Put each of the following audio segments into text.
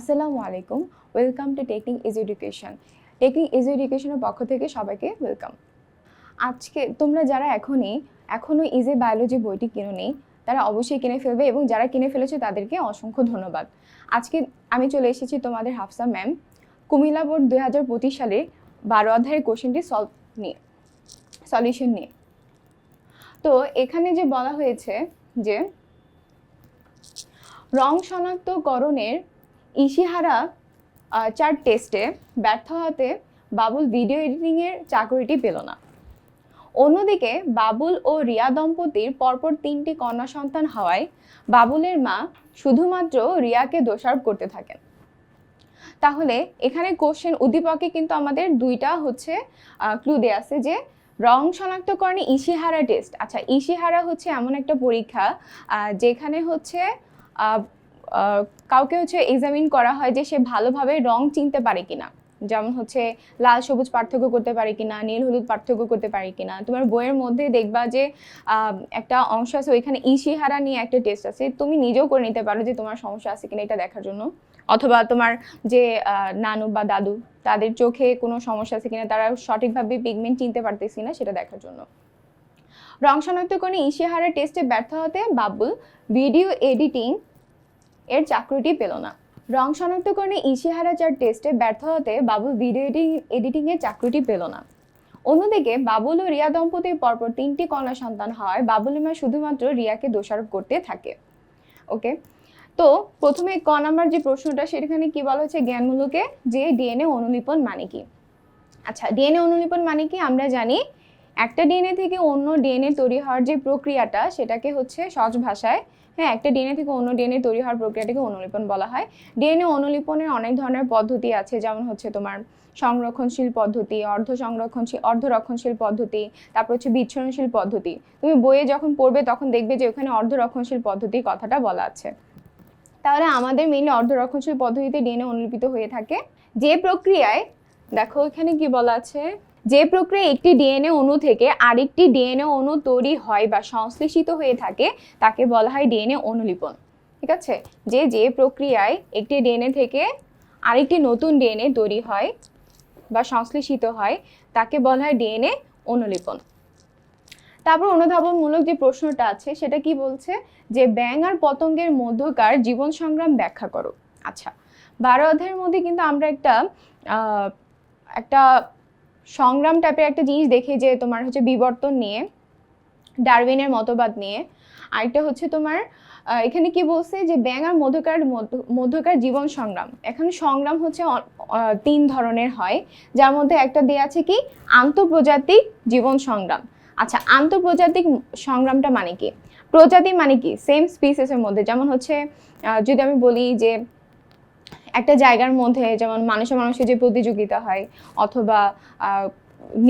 আসসালামু আলাইকুম। Welcome to technique is education technique is এডুকেশনের পক্ষ থেকে সবাইকে ওয়েলকাম আজকে তোমরা যারা এখনই, এখনও ইজে বায়োলজি বইটি কিনো নেই তারা অবশ্যই কিনে ফেলবে এবং যারা কিনে ফেলেছে তাদেরকে অসংখ্য ধন্যবাদ। আজকে আমি চলে এসেছি তোমাদের হাফসা ম্যাম কুমিল্লা বোর্ড দুই হাজার পঁচিশ সালের বারো অধ্যায়ের কোশ্চেনটি সলভ নিয়ে সলিউশন নিয়ে। তো এখানে যে বলা হয়েছে যে রং শনাক্তকরণের ইশিহারা চার টেস্টে ব্যর্থ হতে বাবুল ভিডিও এডিটিংয়ের চাকরিটি পেল না। অন্যদিকে বাবুল ও রিয়া দম্পতির পরপর তিনটি কন্যা সন্তান হওয়ায় বাবুলের মা শুধুমাত্র রিয়াকে দোষারোপ করতে থাকেন। তাহলে এখানে কোশ্চেন উদ্দীপকে কিন্তু আমাদের দুইটা হচ্ছে ক্লু দেয়া আছে যে রং শনাক্তকরণে ইশিহারা টেস্ট আচ্ছা ইশিহারা হচ্ছে এমন একটা পরীক্ষা যেখানে হচ্ছে কাউকে হচ্ছে এক্সামিন করা হয় যে সে ভালোভাবে রং চিনতে পারে কিনা। যেমন হচ্ছে লাল সবুজ পার্থক্য করতে পারে কিনা, নীল হলুদ পার্থক্য করতে পারে কিনা। তোমার বইয়ের মধ্যে দেখবা যে একটা অংশ আছে, ওইখানে ইশিহারা নিয়ে একটা টেস্ট আছে। তুমি নিজেও করে নিতে পারো যে তোমার সমস্যা আছে কিনা এটা দেখার জন্য। অথবা তোমার যে নানু বা দাদু, তাদের চোখে কোনো সমস্যা আছে কিনা, তারা সঠিকভাবে পিগমেন্ট চিনতে পারতেছি না সেটা দেখার জন্য। রং শনাক্তকরণে ইশিহারা টেস্টে ব্যর্থ হতে বাবুল ভিডিও এডিটিং এর চাকরিটি পেল না। রং শনাক্তকরণে ইশিহারা চার টেস্টে ব্যর্থ হতে বাবুল ভিডিও এডিটিং এডিটিং এর চাকরিটি পেল না। অন্যদিকে বাবুল ও রিয়া দম্পতির পরপর তিনটি কন্যা সন্তান হওয়ায় বাবুল মা শুধুমাত্র রিয়াকে দোষারোপ করতে থাকে। ওকে তো প্রথমে ক নাম্বার যে প্রশ্নটা, সেখানে কি বলা হচ্ছে জ্ঞানমূলকে, যে ডিএনএ অনুলিপন মানে কি? আচ্ছা ডিএনএ অনুলিপন মানে কি? আমরা জানি একটা ডিএনএ থেকে অন্য ডিএনএ তৈরি হওয়ার যে প্রক্রিয়াটা, সেটাকে হচ্ছে সহজ ভাষায় হ্যাঁ একটা ডিএনএ থেকে অন্য ডিএনএ তৈরি হওয়ার প্রক্রিয়াটাকে অনুলিপন বলা হয়। ডিএনএ অনুলিপনের অনেক ধরনের পদ্ধতি আছে, যেমন হচ্ছে তোমার সংরক্ষণশীল পদ্ধতি, অর্ধ সংরক্ষণশীল অর্ধ রক্ষণশীল পদ্ধতি, তারপর হচ্ছে বিচ্ছরণশীল পদ্ধতি। তুমি বইয়ে যখন পড়বে তখন দেখবে যে ওখানে অর্ধ রক্ষণশীল পদ্ধতির কথাটা বলা আছে। তাহলে আমাদের মেইনলি অর্ধ রক্ষণশীল পদ্ধতিতে ডিএনএ অনুলিপিত হয়ে থাকে। যে প্রক্রিয়ায়, দেখো এখানে কি বলা আছে? যে প্রক্রিয়ায় একটি ডিএনএ অণু থেকে আরেকটি ডিএনএ অণু তৈরি হয় বা সংশ্লেষিত হয়ে থাকে, তাকে বলা হয় ডিএনএ অনুলিপন। ঠিক আছে? যে যে প্রক্রিয়ায় একটি ডিএনএ থেকে আরেকটি নতুন ডিএনএ তৈরি হয় বা সংশ্লেষিত হয়, তাকে বলা হয় ডিএনএ অনুলিপন। তারপর অনুধাবনমূলক যে প্রশ্নটা আছে, সেটা কি বলছে? যে ব্যাং আর পতঙ্গের মধ্যকার জীবন সংগ্রাম ব্যাখ্যা করো। আচ্ছা বারো অধ্যায়ের মধ্যে কিন্তু আমরা একটা একটা সংগ্রাম টাইপের একটা জিনিস দেখি যে তোমার হচ্ছে বিবর্তন নিয়ে, ডারউইনের মতবাদ নিয়ে। আরেকটা হচ্ছে তোমার এখানে কি বলছে যে ব্যাং আর মধ্যকার মধ্য- মধ্যকার জীবন সংগ্রাম। এখানে সংগ্রাম হচ্ছে তিন ধরনের হয়। যার মধ্যে একটা দেয়া আছে কি? আন্তঃপ্রজাতিক জীবন সংগ্রাম। আচ্ছা আন্তঃপ্রজাতিক সংগ্রামটা মানে কি? প্রজাতি মানে কি? সেম স্পিসিসের মধ্যে। যেমন হচ্ছে যদি আমি বলি যে একটা জায়গার মধ্যে যেমন মানুষের মানুষের যে প্রতিযোগিতা হয়, অথবা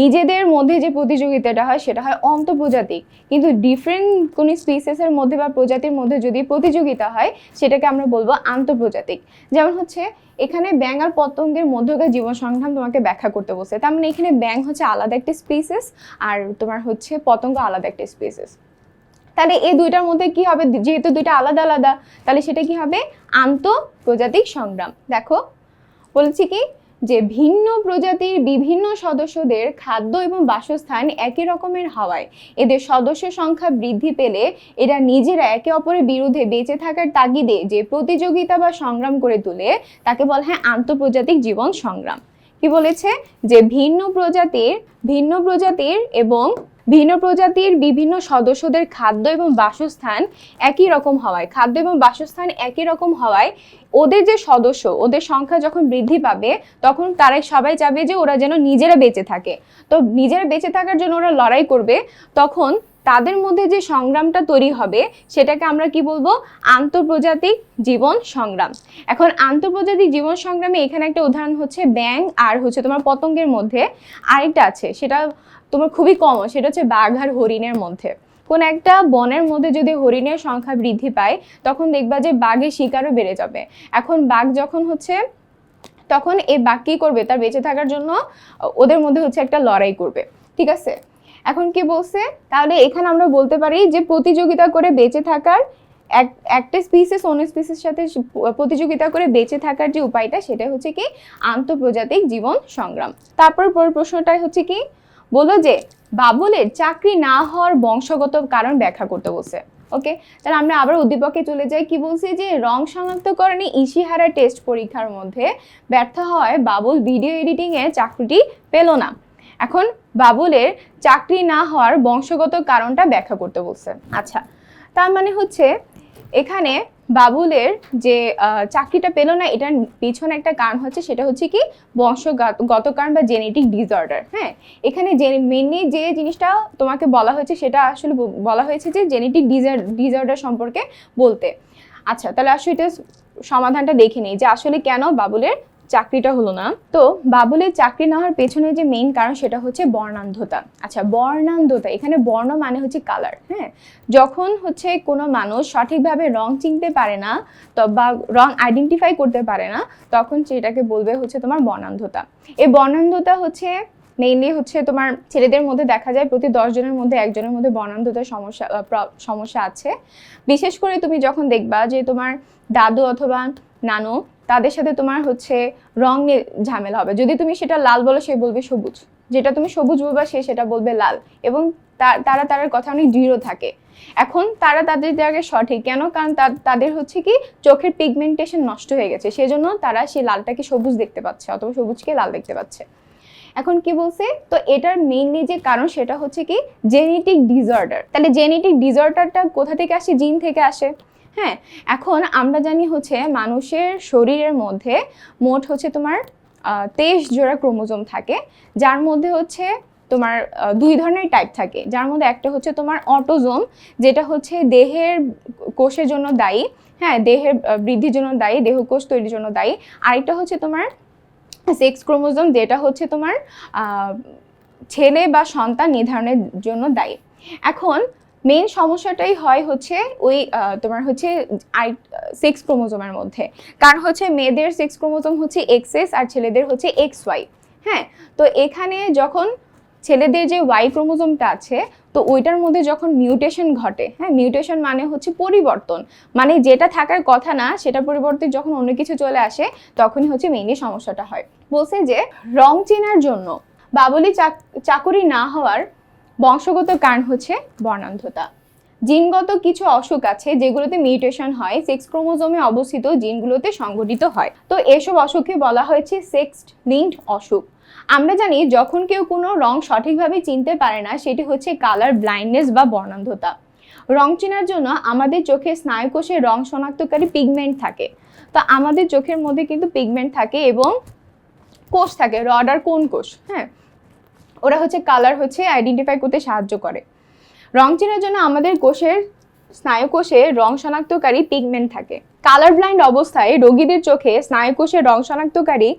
নিজেদের মধ্যে যে প্রতিযোগিতাটা হয় সেটা হয় অন্তঃপ্রজাতিক কিন্তু ডিফারেন্ট কোনো স্পিসিসের মধ্যে বা প্রজাতির মধ্যে যদি প্রতিযোগিতা হয়, সেটাকে আমরা বলব আন্তঃপ্রজাতিক যেমন হচ্ছে, এখানে ব্যাং আর পতঙ্গের মধ্যকার জীবন সংগ্রাম তোমাকে ব্যাখ্যা করতে বলছে। তার মানে এখানে ব্যাং হচ্ছে আলাদা একটা স্পিসিস আর তোমার হচ্ছে পতঙ্গ আলাদা একটা স্পিসিস তাহলে এই দুইটার মধ্যে কি হবে? যেহেতু দুইটা আলাদা আলাদা, তাহলে সেটা কি হবে? আন্তঃপ্রজাতিক সংগ্রাম। দেখো, বলছি কি? যে ভিন্ন প্রজাতির বিভিন্ন সদস্যদের খাদ্য এবং বাসস্থান একই রকমের হওয়ায় এদের সদস্য সংখ্যা বৃদ্ধি পেলে এরা নিজেরা একে অপরের বিরুদ্ধে বেঁচে থাকার তাগিদে যে প্রতিযোগিতা বা সংগ্রাম করে তোলে, তাকে বলা হয় আন্তঃপ্রজাতিক জীবন সংগ্রাম। কি বলেছে? যে ভিন্ন প্রজাতির ভিন্ন প্রজাতির এবং ভিন্ন প্রজাতির বিভিন্ন সদস্যদের খাদ্য এবং বাসস্থান একই রকম হওয়ায়, খাদ্য এবং বাসস্থান একই রকম হওয়ায় ওদের যে সদস্য, ওদের সংখ্যা যখন বৃদ্ধি পাবে, তখন তারাই সবাই চাবে যে ওরা যেন নিজেরা বেঁচে থাকে। তো নিজেরা বেঁচে থাকার জন্য ওরা লড়াই করবে, তখন তাদের মধ্যে যে সংগ্রামটা তৈরি হবে, সেটাকে আমরা কি বলব? আন্তঃপ্রজাতিক জীবন সংগ্রাম। এখন আন্তঃপ্রজাতিক জীবন সংগ্রামে এখানে একটা উদাহরণ হচ্ছে ব্যাং আর হচ্ছে তোমার পতঙ্গের মধ্যে আরেকটা আছে, সেটা তোমার খুবই কমন সেটা হচ্ছে বাঘ আর হরিণের মধ্যে। কোন একটা বনের মধ্যে যদি হরিণের সংখ্যা বৃদ্ধি পায়, তখন দেখবা যে বাঘের শিকারও বেড়ে যাবে। এখন বাঘ যখন হচ্ছে, তখন এই বাঘ কি করবে? তার বেঁচে থাকার জন্য ওদের মধ্যে হচ্ছে একটা লড়াই করবে। ঠিক আছে? এখন কি বলছে? তাহলে এখানে আমরা বলতে পারি যে প্রতিযোগিতা করে বেঁচে থাকার এক, একটা স্পিসিস অন্য স্পিসিসের সাথে প্রতিযোগিতা করে বেঁচে থাকার যে উপায়টা, সেটা হচ্ছে কি? আন্তঃপ্রজাতিক জীবন সংগ্রাম। তারপর পরের প্রশ্নটাই হচ্ছে কি? বলো যে বাবুলের চাকরি না হওয়ার বংশগত কারণ ব্যাখ্যা করতে বলছে। ওকে তাহলে আমরা আবার উদ্দীপকে চলে যাই। কি বলছি যে রং শনাক্তকরণে ইশিহারা টেস্ট পরীক্ষার মধ্যে ব্যর্থ হয় বাবুল ভিডিও এডিটিংয়ে চাকরিটি পেল না। এখন বাবুলের চাকরি না হওয়ার বংশগত কারণটা ব্যাখ্যা করতে বলছে। আচ্ছা। তার মানে হচ্ছে এখানে বাবুলের যে চাকরিটা পেল না এটার পিছনে একটা কারণ হচ্ছে সেটা হচ্ছে কি বংশগত কারণ বা জেনেটিক ডিসঅর্ডার হ্যাঁ? এখানে যে মেনলি যে জিনিসটা তোমাকে বলা হয়েছে সেটা আসলে বলা হয়েছে যে জেনেটিক ডিসঅর্ডার সম্পর্কে বলতে। আচ্ছা তাহলে আসলে এটা সমাধানটা দেখে নেই যে আসলে কেন বাবুলের চাকরিটা হলো না। তো বাবুলের চাকরি না হওয়ার পেছনে যে মেইন কারণ সেটা হচ্ছে বর্ণান্ধতা। আচ্ছা বর্ণান্ধতা, এখানে বর্ণ মানে হচ্ছে কালার হ্যাঁ? যখন হচ্ছে কোনো মানুষ সঠিকভাবে রং চিনতে পারে না, তো বা রং আইডেন্টিফাই করতে পারে না, তখন সেটাকে বলবে হচ্ছে তোমার বর্ণান্ধতা। এই বর্ণান্ধতা হচ্ছে মেইনলি হচ্ছে তোমার ছেলেদের মধ্যে দেখা যায়, প্রতি জনের মধ্যে একজনের মধ্যে বর্ণান্ধতার সমস্যা সমস্যা আছে। বিশেষ করে তুমি যখন দেখবা যে তোমার দাদু অথবা নানু তাদের সাথে তোমার হচ্ছে রং ঝামেলা হবে। যদি তুমি সেটা লাল বলো, সে বলবে সবুজ। যেটা তুমি সবুজ বলবা, সে সেটা বলবে লাল। এবং তারা তার কথা অনেক দৃঢ় থাকে। এখন তারা তাদের জায়গায় সঠিক। কেন? কারণ তাদের হচ্ছে কি, চোখের পিগমেন্টেশন নষ্ট হয়ে গেছে। সেজন্য তারা সেই লালটাকে সবুজ দেখতে পাচ্ছে, অথবা সবুজকে লাল দেখতে পাচ্ছে। এখন কি বলছে? তো এটার মেইনলি যে কারণ, সেটা হচ্ছে কি জেনেটিক ডিসঅর্ডার তাহলে জেনেটিক ডিসঅর্ডারটা কোথা থেকে আসে? জিন থেকে আসে। হ্যাঁ এখন আমরা জানি হচ্ছে মানুষের শরীরের মধ্যে মোট হচ্ছে তোমার তেইশ জোড়া ক্রোমোজোম থাকে, যার মধ্যে হচ্ছে তোমার দুই ধরনের টাইপ থাকে। যার মধ্যে একটা হচ্ছে তোমার অটোজোম যেটা হচ্ছে দেহের কোষের জন্য দায়ী হ্যাঁ দেহের বৃদ্ধির জন্য দায়ী, দেহকোষ তৈরির জন্য দায়ী। আরেকটা হচ্ছে তোমার সেক্স ক্রোমোজোম যেটা হচ্ছে তোমার ছেলে বা সন্তান নির্ধারণের জন্য দায়ী। এখন মেইন সমস্যাটাই হয় হচ্ছে ওই তোমার হচ্ছে আই সেক্স ক্রোমোজোমের মধ্যে। কারণ হচ্ছে মেয়েদের সেক্স ক্রোমোজোম হচ্ছে এক্সএস আর ছেলেদের হচ্ছে এক্স ওয়াই হ্যাঁ? তো এখানে যখন ছেলেদের যে ওয়াই ক্রোমোজোমটা আছে, তো ওইটার মধ্যে যখন মিউটেশন ঘটে হ্যাঁ? মিউটেশন মানে হচ্ছে পরিবর্তন। মানে যেটা থাকার কথা না, সেটা পরিবর্তে যখন অন্য কিছু চলে আসে, তখনই হচ্ছে মেইনলি সমস্যাটা হয়। বলছে যে, রং চেনার জন্য বাবলি চাক- চাকুরি না হওয়ার বংশগত কারণ হচ্ছে বর্ণান্ধতা। জিনগত কিছু অসুখ আছে যেগুলোতে মিউটেশন হয়, সেক্স ক্রোমোজোমে অবস্থিত জিনগুলোতে সংঘটিত হয়। তো এসব অসুখকে বলা হয়েছে সেক্স লিঙ্কড অসুখ। আমরা জানি যখন কেউ কোনো রং সঠিকভাবে চিনতে পারে না, সেটি হচ্ছে কালার ব্লাইন্ডনেস বা বর্ণান্ধতা। রং চেনার জন্য আমাদের চোখের স্নায়ুকোষে রং শনাক্তকারী পিগমেন্ট থাকে। তো আমাদের চোখের মধ্যে কিন্তু পিগমেন্ট থাকে এবং কোষ থাকে, রড আর কোন কোষ হ্যাঁ? ওরা হচ্ছে কালার হচ্ছে আইডেন্টিফাই করতে সাহায্য করে। রং চেনার জন্য আমাদের কোষের, স্নায়ুকোষে রং শনাক্তকারী পিগমেন্ট থাকে। কালার ব্লাইন্ড অবস্থায় রোগীদের চোখে স্নায়ুকোষে রং শনাক্তকারী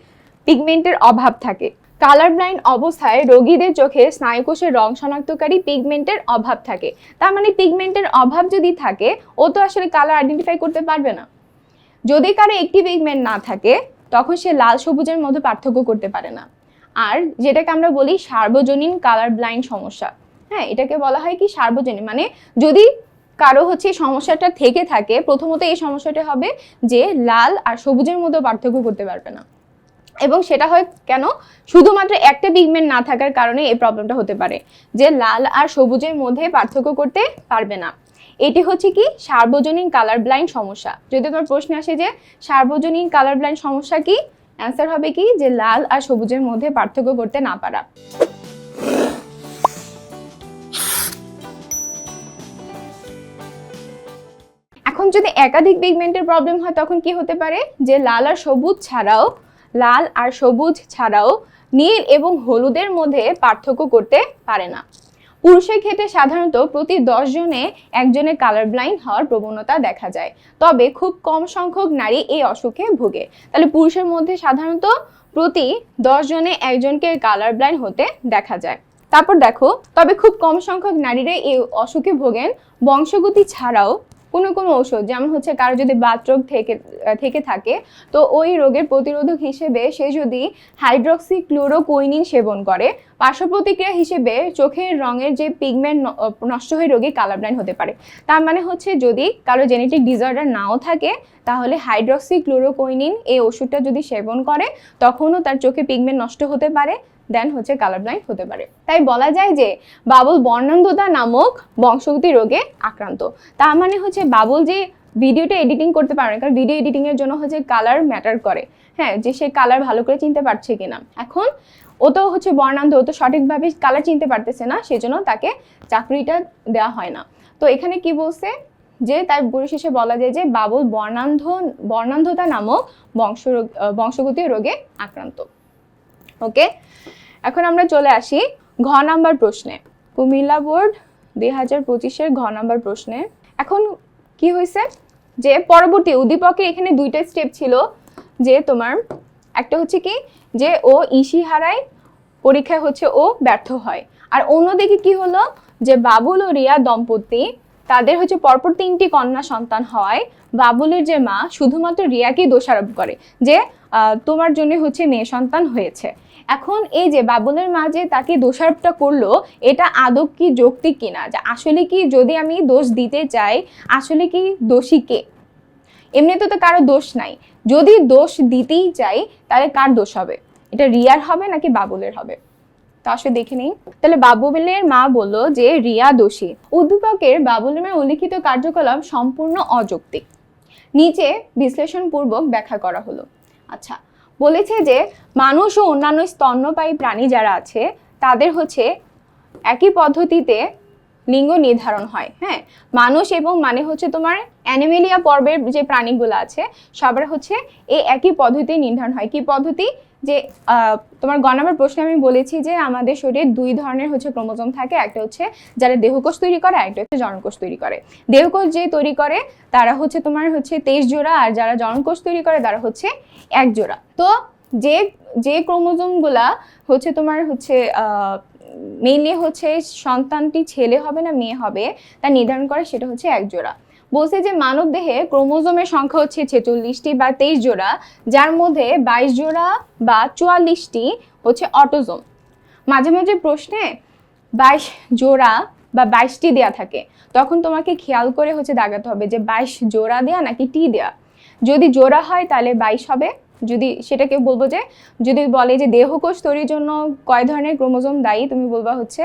পিগমেন্টের অভাব থাকে। কালার ব্লাইন্ড অবস্থায় রোগীদের চোখে স্নায়ুকোষের রং শনাক্তকারী পিগমেন্টের অভাব থাকে। তার মানে পিগমেন্টের অভাব যদি থাকে, ও তো আসলে কালার আইডেন্টিফাই করতে পারবে না। যদি কারও একটি পিগমেন্ট না থাকে, তখন সে লাল সবুজের মধ্যে পার্থক্য করতে পারে না। আর যেটাকে আমরা বলি সার্বজনীন কালার ব্লাইন্ড সমস্যা। হ্যাঁ এটাকে বলা হয় কি সার্বজনীন মানে যদি কারও হচ্ছে সমস্যাটা থেকে থাকে, প্রথমত এই সমস্যাটা হবে যে লাল আর সবুজের মধ্যে পার্থক্য করতে পারবে না। এবং সেটা হয় কেন? শুধুমাত্র একটা পিগমেন্ট না থাকার কারণে এই প্রবলেমটা হতে পারে, যে লাল আর সবুজের মধ্যে পার্থক্য করতে পারবে না। এটি হচ্ছে কি সার্বজনীন কালার ব্লাইন্ড সমস্যা। যদি তোমার প্রশ্ন আসে যে সার্বজনীন কালার ব্লাইন্ড সমস্যা কি? অ্যান্সার হবে কি? যে লাল আর সবুজের মধ্যে পার্থক্য করতে না পারা। এখন যদি একাধিক পিগমেন্টের প্রবলেম হয়, তখন কি হতে পারে? যে লাল আর সবুজ ছাড়াও, লাল আর সবুজ ছাড়াও নীল এবং হলুদের মধ্যে পার্থক্য করতে পারে না। পুরুষের ক্ষেত্রে সাধারণত প্রতি দশ জনে একজনের কালার ব্লাইন্ড হওয়ার প্রবণতা দেখা যায়। তবে খুব কম সংখ্যক নারী এই অসুখে ভোগে। তাহলে পুরুষের মধ্যে সাধারণত প্রতি দশ জনে একজনকে কালার ব্লাইন্ড হতে দেখা যায়। তারপর দেখো, তবে খুব কম সংখ্যক নারীরা এই অসুখে ভোগেন। বংশগতি ছাড়াও কোনো কোনো ঔষধ, যেমন হচ্ছে কারও যদি বাতরোগ থেকে থেকে থাকে, তো ওই রোগের প্রতিরোধক হিসেবে সে যদি হাইড্রক্সি ক্লোরোকুইনিন সেবন করে পার্শ্ব প্রতিক্রিয়া হিসেবে চোখের রঙের যে পিগমেন্ট নষ্ট হয়ে রোগী কালার ব্লাইন্ড হতে পারে। তার মানে হচ্ছে যদি কারও জেনেটিক ডিসঅর্ডার নাও থাকে, তাহলে হাইড্রক্সি ক্লোরোকুইনিন এই ওষুধটা যদি সেবন করে, তখনও তার চোখে পিগমেন্ট নষ্ট হতে পারে দেন হচ্ছে কালার ব্লাইন্ড হতে পারে। তাই বলা যায় যে বাবুল বর্ণান্ধতা নামক বংশগতি রোগে আক্রান্ত। তার মানে হচ্ছে বাবুল যে ভিডিওটা এডিটিং করতে পারে না, কারণ ভিডিও এডিটিং এর জন্য হচ্ছে কালার ম্যাটার করে। হ্যাঁ যে সে কালার ভালো করে চিনতে পারছে কিনা। এখন ও তো হচ্ছে বর্ণান্ধ, ও তো সঠিকভাবে কালার চিনতে পারতেছে না, সেজন্য তাকে চাকরিটা দেওয়া হয় না। তো এখানে কি বলছে? যে তার পরিশেষে বলা যায় যে বাবুল বর্ণান্ধ, বর্ণান্ধতা নামক বংশ বংশগতি রোগে আক্রান্ত। ওকে এখন আমরা চলে আসি ঘ নাম্বার প্রশ্নে। কুমিল্লা বোর্ড দুই হাজার পঁচিশের ঘ নাম্বার প্রশ্নে। এখন কি হয়েছে যে পরবর্তী উদ্দীপকের এখানে দুইটা স্টেপ ছিল, যে তোমার, একটা হচ্ছে কি, যে ও ইসি হারায়, পরীক্ষায় হচ্ছে ও ব্যর্থ হয়। আর অন্যদিকে কি হলো? যে বাবুল ও রিয়া দম্পতি, তাদের হচ্ছে পরপর তিনটি কন্যা সন্তান হয় বাবুলের যে মা, শুধুমাত্র রিয়াকেই দোষারোপ করে, যে তোমার জন্য হচ্ছে মেয়ে সন্তান হয়েছে। এখন এই যে বাবুলের মা যে তাকে দোষারোপটা করল, এটা আদৌ কি যৌক্তিক কিনা? যে আসলে কি যদি আমি দোষ দিতে চাই, আসলে কি দোষী কে? এমনিতে তো কারও দোষ নাই। যদি দোষ দিতেই চাই, তাহলে কার দোষ হবে? এটা রিয়ার হবে নাকি বাবুলের হবে? তা আসলে দেখে নেই। তাহলে বাবুলের মা বলল যে রিয়া দোষী। উদ্দীপকের বাবুলের মেয়ে উল্লিখিত কার্যকলাপ সম্পূর্ণ অযৌক্তিক। নিচে বিশ্লেষণপূর্বক ব্যাখ্যা করা হলো। আচ্ছা বলেছে যে মানুষ ও অন্যান্য স্তন্যপায়ী প্রাণী যারা আছে, তাদের হচ্ছে একই পদ্ধতিতে লিঙ্গ নির্ধারণ হয়। হ্যাঁ? মানুষ এবং মানে হচ্ছে তোমার অ্যানিমেলিয়া পর্বের যে প্রাণীগুলো আছে, সবার হচ্ছে এই একই পদ্ধতি নির্ধারণ হয়। কি পদ্ধতি? যে তোমার গ নম্বর প্রশ্নে আমি বলেছি যে, আমাদের শরীরে দুই ধরনের হচ্ছে ক্রোমোজোম থাকে। একটা হচ্ছে যারা দেহকোষ তৈরি করে একটা হচ্ছে জনকোষ তৈরি করে। দেহকোষ যে তৈরি করে, তারা হচ্ছে তোমার হচ্ছে তেইশ জোড়া, আর যারা জনকোষ তৈরি করে, তারা হচ্ছে এক জোড়া। তো যে যে ক্রোমোজোমগুলা হচ্ছে তোমার হচ্ছে মেইনলি হচ্ছে সন্তানটি ছেলে হবে না, মেয়ে হবে, তা নির্ধারণ করে সেটা হচ্ছে এক জোড়া। বলছে যে মানব দেহে ক্রোমোজোমের সংখ্যা হচ্ছে ছেচল্লিশটি বা তেইশ জোড়া, যার মধ্যে বাইশ জোড়া বা চুয়াল্লিশটি হচ্ছে অটোজোম। মাঝে মাঝে প্রশ্নে বাইশ জোড়া বা বাইশটি দেয়া থাকে, তখন তোমাকে খেয়াল করে হচ্ছে দাগাতে হবে যে বাইশ জোড়া দেয়া নাকি টি দেয়া। যদি জোড়া হয় তাহলে বাইশ হবে। যদি সেটাকে বলব যে, যদি বলে যে দেহকোষ তৈরির জন্য কয় ধরনের ক্রোমোজোম দায়ী, তুমি বলবা হচ্ছে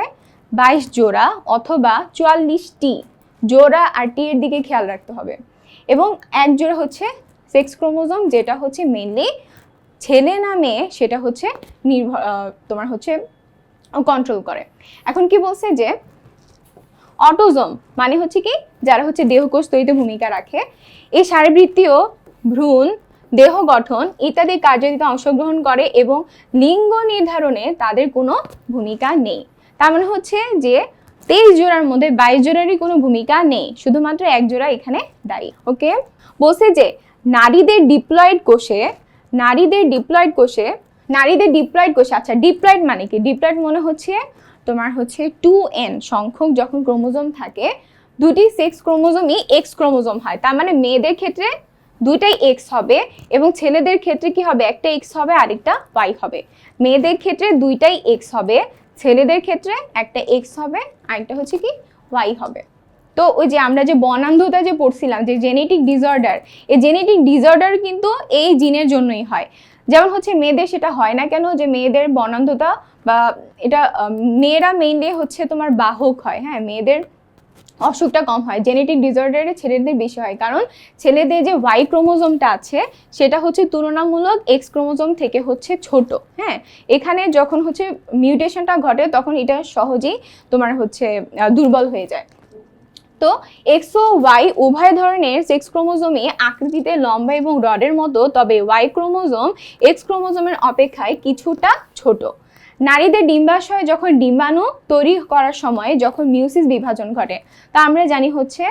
বাইশ জোড়া অথবা চুয়াল্লিশটি। জোড়া আর টি এর দিকে খেয়াল রাখতে হবে। এবং এক জোড়া হচ্ছে সেক্স ক্রোমোজোম, যেটা হচ্ছে মেনলি ছেলে না মেয়ে, সেটা হচ্ছে নির্ভর তোমার হচ্ছে কন্ট্রোল করে। এখন কি বলছে যে অটোজোম মানে হচ্ছে কি, যারা হচ্ছে দেহকোষ তৈরিতে ভূমিকা রাখে, এই শারীরবৃত্তীয় ভ্রূণ, দেহ গঠন ইত্যাদি কার্যটিতে অংশগ্রহণ করে এবং লিঙ্গ নির্ধারণে তাদের কোনো ভূমিকা নেই। তার মানে হচ্ছে যে তেইশ জোড়ার মধ্যে বাইশ জোড়ারই কোনো ভূমিকা নেই, শুধুমাত্র এক জোড়া এখানে দায়ী ওকে বলছে যে নারীদের ডিপ্লয়েড কোষে, নারীদের ডিপ্লয়েড কোষে, নারীদের ডিপ্লয়েড কোষে আচ্ছা ডিপ্লয়েড মানে কি? ডিপ্লয়েড মনে হচ্ছে তোমার হচ্ছে টু এন সংখ্যক যখন ক্রোমোজোম থাকে, দুটি সেক্স ক্রোমোজোমই এক্স ক্রোমোজোম হয়, তার মানে মেয়েদের ক্ষেত্রে দুইটাই এক্স হবে এবং ছেলেদের ক্ষেত্রে কি হবে? একটা এক্স হবে, আরেকটা ওয়াই হবে। মেয়েদের ক্ষেত্রে দুইটাই এক্স হবে ছেলেদের ক্ষেত্রে একটা এক্স হবে, আরেকটা হচ্ছে কি ওয়াই হবে। তো ওই যে আমরা যে বনান্ধতা যে পড়ছিলাম, যে জেনেটিক ডিসঅর্ডার এই জেনেটিক ডিসঅর্ডার কিন্তু এই জিনের জন্যই হয়। যেমন হচ্ছে মেয়েদের সেটা হয় না কেন, যে মেয়েদের বনান্ধতা বা এটা মেয়েরা মেইনলি হচ্ছে তোমার বাহক হয় হ্যাঁ? মেয়েদের অসুখটা কম হয়। জেনেটিক ডিসঅর্ডারে ছেলেদের বেশি হয়। কারণ ছেলেদের যে ওয়াই ক্রোমোজোমটা আছে, সেটা হচ্ছে তুলনামূলক এক্স ক্রোমোজোম থেকে হচ্ছে ছোট। হ্যাঁ? এখানে যখন হচ্ছে মিউটেশনটা ঘটে, তখন এটা সহজেই তোমার হচ্ছে দুর্বল হয়ে যায়। তো এক্স ও ওয়াই উভয় ধরনের সেক্স ক্রোমোজোমে আকৃতিতে লম্বা এবং রডের মতো, তবে ওয়াই ক্রোমোজোম এক্স ক্রোমোজোমের অপেক্ষায় কিছুটা ছোট। নারীদের ডিম্বাশয়ে যখন ডিম্বাণু তৈরি করার সময় যখন মিউসিস বিভাজন ঘটে, তা আমরা জানি হচ্ছে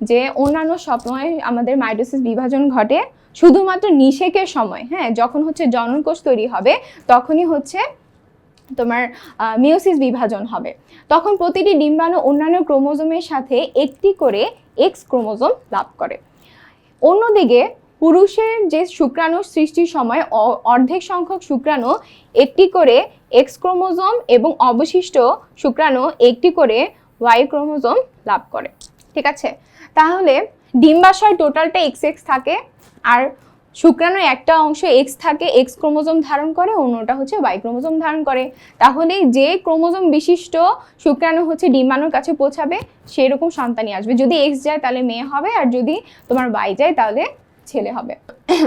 যে অন্যান্য সময় আমাদের মাইটোসিস বিভাজন ঘটে শুধুমাত্র নিষেকের সময় হ্যাঁ যখন হচ্ছে জননকোষ তৈরি হবে তখনই হচ্ছে তোমার মিউসিস বিভাজন হবে। তখন প্রতিটি ডিম্বাণু অন্যান্য ক্রোমোজোমের সাথে একটি করে এক্স ক্রোমোজোম লাভ করে। অন্যদিকে পুরুষের যে শুক্রাণু সৃষ্টির সময় অর্ধেক সংখ্যক শুক্রাণু একটি করে এক্স ক্রোমোজোম এবং অবশিষ্ট শুক্রাণু একটি করে ওয়াই ক্রোমোজোম লাভ করে। ঠিক আছে? তাহলে ডিম্বাশয় টোটালটা এক্স এক্স থাকে আর শুক্রাণুর একটা অংশ এক্স থাকে এক্স ক্রোমোজোম ধারণ করে, অন্যটা হচ্ছে ওয়াই ক্রোমোজোম ধারণ করে। তাহলে যে ক্রোমোজোম বিশিষ্ট শুক্রাণু হচ্ছে ডিম্বাণুর কাছে পৌঁছাবে, সেরকম সন্তানই আসবে। যদি এক্স যায় তাহলে মেয়ে হবে আর যদি তোমার ওয়াই যায় তাহলে ছেলে হবে।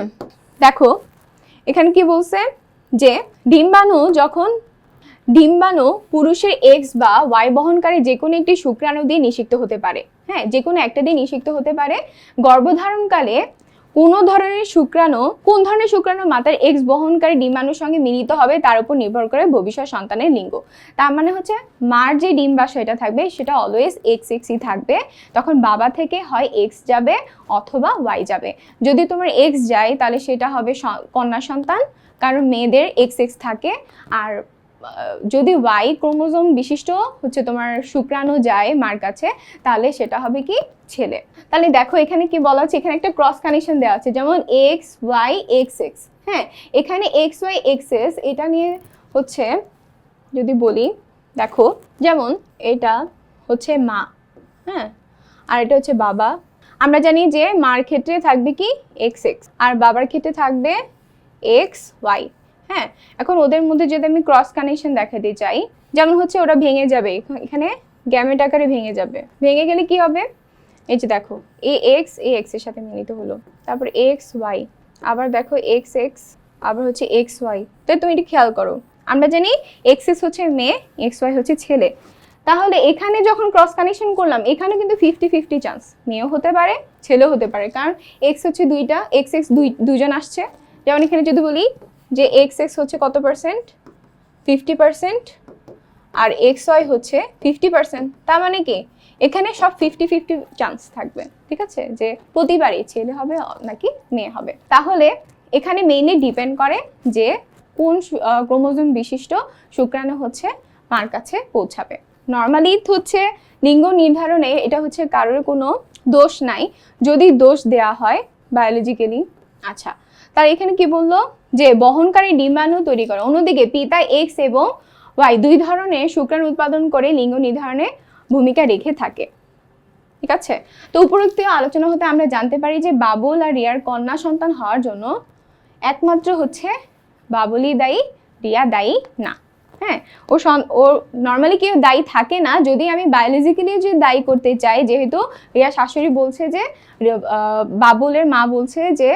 দেখো, এখানে কি বলছে? যে ডিম্বাণু যখন ডিম্বাণু পুরুষের এক্স বা ওয়াই বহনকারী যে কোনো একটি শুক্রাণু দিয়ে নিষিক্ত হতে পারে। হ্যাঁ যে কোনো একটা দিয়ে নিষিক্ত হতে পারে। গর্ভধারণকালে কোনো ধরনের শুক্রাণু, কোন ধরনের শুক্রাণু মাতার এক্স বহনকারী ডিম্বাণুর সঙ্গে মিলিত হবে তার উপর নির্ভর করে ভবিষ্যৎ সন্তানের লিঙ্গ। তার মানে হচ্ছে মার যে ডিম্বাশয়টা থাকবে, সেটা অলওয়েজ এক্স এক্সই থাকবে। তখন বাবা থেকে হয় এক্স যাবে অথবা ওয়াই যাবে। যদি তোমার এক্স যায়, তাহলে সেটা হবে কন্যা সন্তান। কারণ মেয়েদের এক্স এক্স থাকে। আর যদি ওয়াই ক্রোমোজোম বিশিষ্ট হচ্ছে তোমার শুক্রাণু যায় মার কাছে, তাহলে সেটা হবে কি ছেলে। তাহলে দেখো এখানে কি বলা হচ্ছে? এখানে একটা ক্রস কানেকশন দেওয়া আছে, যেমন এক্স ওয়াই এক্স এক্স হ্যাঁ? এখানে এক্স ওয়াই এক্স এস এটা নিয়ে হচ্ছে, যদি বলি, দেখো, যেমন এটা হচ্ছে মা হ্যাঁ? আর এটা হচ্ছে বাবা। আমরা জানি যে মার ক্ষেত্রে থাকবে কি এক্স এক্স আর বাবার ক্ষেত্রে থাকবে এক্স ওয়াই হ্যাঁ এখন ওদের মধ্যে যদি আমি ক্রস কানেকশন দেখাতে চাই, যেমন হচ্ছে ওরা ভেঙে যাবে, এখানে গ্যামেট আকারে ভেঙে যাবে। ভেঙে গেলে কি হবে? এই যে দেখো, এ এক্স এ এক্সের সাথে মিলিত হলো। তারপর এক্স ওয়াই আবার দেখো এক্স এক্স আবার হচ্ছে এক্স ওয়াই তো তুমি এটি খেয়াল করো, আমরা জানি এক্স এক্স হচ্ছে মেয়ে এক্স ওয়াই হচ্ছে ছেলে। তাহলে এখানে যখন ক্রস কানেকশন করলাম, এখানে কিন্তু ফিফটি ফিফটি চান্স মেয়েও হতে পারে, ছেলেও হতে পারে। কারণ এক্স হচ্ছে দুইটা এক্স এক্স দুই দুজন আসছে। যেমন এখানে যদি বলি যে এক্স এক্স হচ্ছে কত পার্সেন্ট ফিফটি পার্সেন্ট আর এক্স ওয়াই হচ্ছে ফিফটি পার্সেন্ট তার মানে কি? এখানে সব ফিফটি ফিফটি চান্স থাকবে, ঠিক আছে? যে প্রতিবারই ছেলে হবে নাকি মেয়ে হবে। তাহলে এখানে মেইনলি ডিপেন্ড করে যে কোন ক্রোমোজোম বিশিষ্ট শুক্রাণু হচ্ছে মার কাছে পৌঁছাবে। নর্মালি হচ্ছে লিঙ্গ নির্ধারণে এটা হচ্ছে কারোর কোনো দোষ নাই। যদি দোষ দেয়া হয় বায়োলজিক্যালি আচ্ছা। তার এখানে কি বলল? যে বহনকারী ডিম্বাণু তৈরি করে। অন্যদিকে পিতা এক্স এবং ওয়াই দুই ধরনের শুক্রাণু উৎপাদন করে লিঙ্গ নির্ধারণে ভূমিকা রেখে থাকে। ঠিক আছে? তো উপরোক্ত আলোচনা হতে আমরা জানতে পারি যে বাবুল আর রিয়ার কন্যা সন্তান হওয়ার জন্য একমাত্র হচ্ছে বাবুলি দায়ী, রিয়া দায়ী না। হ্যাঁ ও ও নর্মালি কেউ দায়ী থাকে না। যদি আমি বায়োলজিক্যালি যে দায়ী করতে চাই, যেহেতু রিয়া শাশুড়ি বলছে যে বাবুলের মা বলছে যে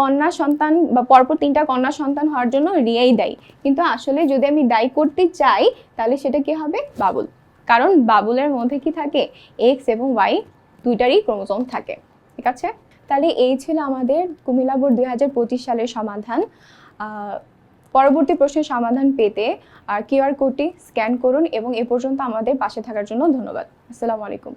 কন্যা সন্তান বা পরপর তিনটা কন্যা সন্তান হওয়ার জন্য রিয়াই দায়ী। কিন্তু আসলে যদি আমি দায়ী করতে চাই, তাহলে সেটা কি হবে? বাবুল। কারণ বাবুলের মধ্যে কি থাকে? এক্স এবং ওয়াই দুইটারই ক্রোমোজোম থাকে। ঠিক আছে? তাহলে এই ছিল আমাদের কুমিল্লা দুই সালের সমাধান। পরবর্তী প্রশ্নের সমাধান পেতে আর কিউআর কোডটি স্ক্যান করুন এবং এ পর্যন্ত আমাদের পাশে থাকার জন্য ধন্যবাদ। আসসালামু আলাইকুম।